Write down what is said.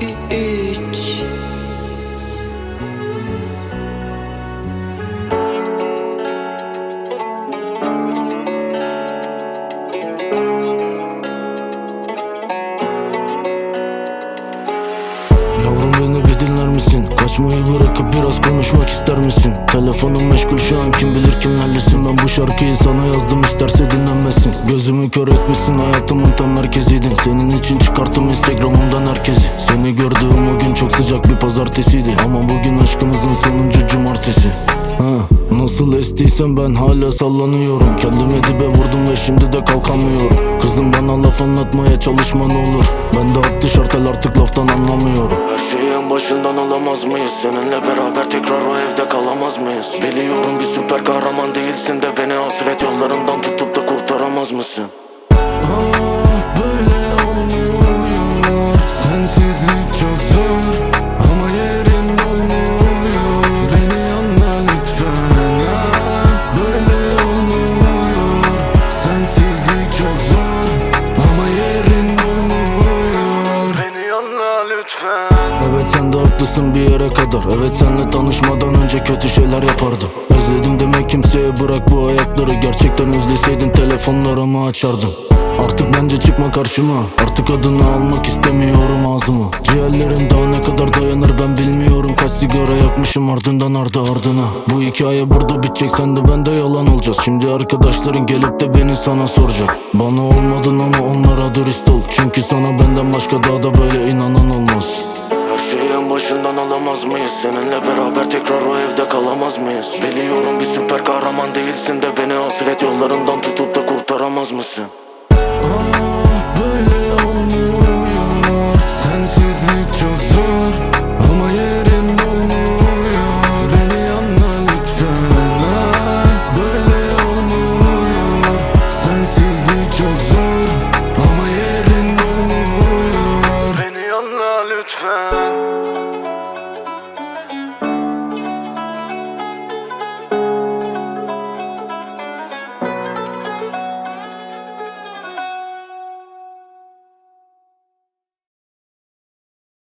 üç Yavrum beni bir dinler misin? Kaçmayı bırakıp biraz konuşmak ister misin? Telefonum meşgul şu an kim bilir kimlerlesin Ben bu şarkıyı sana yazdım isterse dinlenmesin Gözümü kör etmişsin hayatımın tam merkeziydi senin için çıkarttım instagramımdan herkesi. Seni gördüğüm o gün çok sıcak bir pazartesiydi. Ama bugün aşkımızın sonuncu cumartesi. Ha, nasıl estiysem ben hala sallanıyorum. Kendimi dibe vurdum ve şimdi de kalkamıyorum. Kızım bana laf anlatmaya çalışma ne olur. Ben de attı şartel artık laftan anlamıyorum. Her şeyi en başından alamaz mıyız? Seninle beraber tekrar o evde kalamaz mıyız? Biliyorum bir süper kahraman değilsin de Beni hasret yollarından tutup da kurtaramaz mısın? Ah haklısın bir yere kadar. Evet senle tanışmadan önce kötü şeyler yapardım. Özledim demek kimseye bırak bu ayakları Gerçekten özleseydin telefonlarımı açardım. Artık bence çıkma karşıma. Artık adını almak istemiyorum ağzıma. Ciğerlerim daha ne kadar dayanır ben bilmiyorum. Kaç sigara yakmışım ardından ardı ardına. Bu hikaye burada bitecek sen de ben de yalan olacağız. Şimdi arkadaşların gelip de beni sana soracak. Bana olmadın ama onlara dürüst ol. Çünkü sana benden başka daha da böyle inanan olmaz başından alamaz mıyız? Seninle beraber tekrar o evde kalamaz mıyız? Biliyorum bir süper kahraman değilsin de Beni hasret yollarından tutup da kurtaramaz mısın? Böyle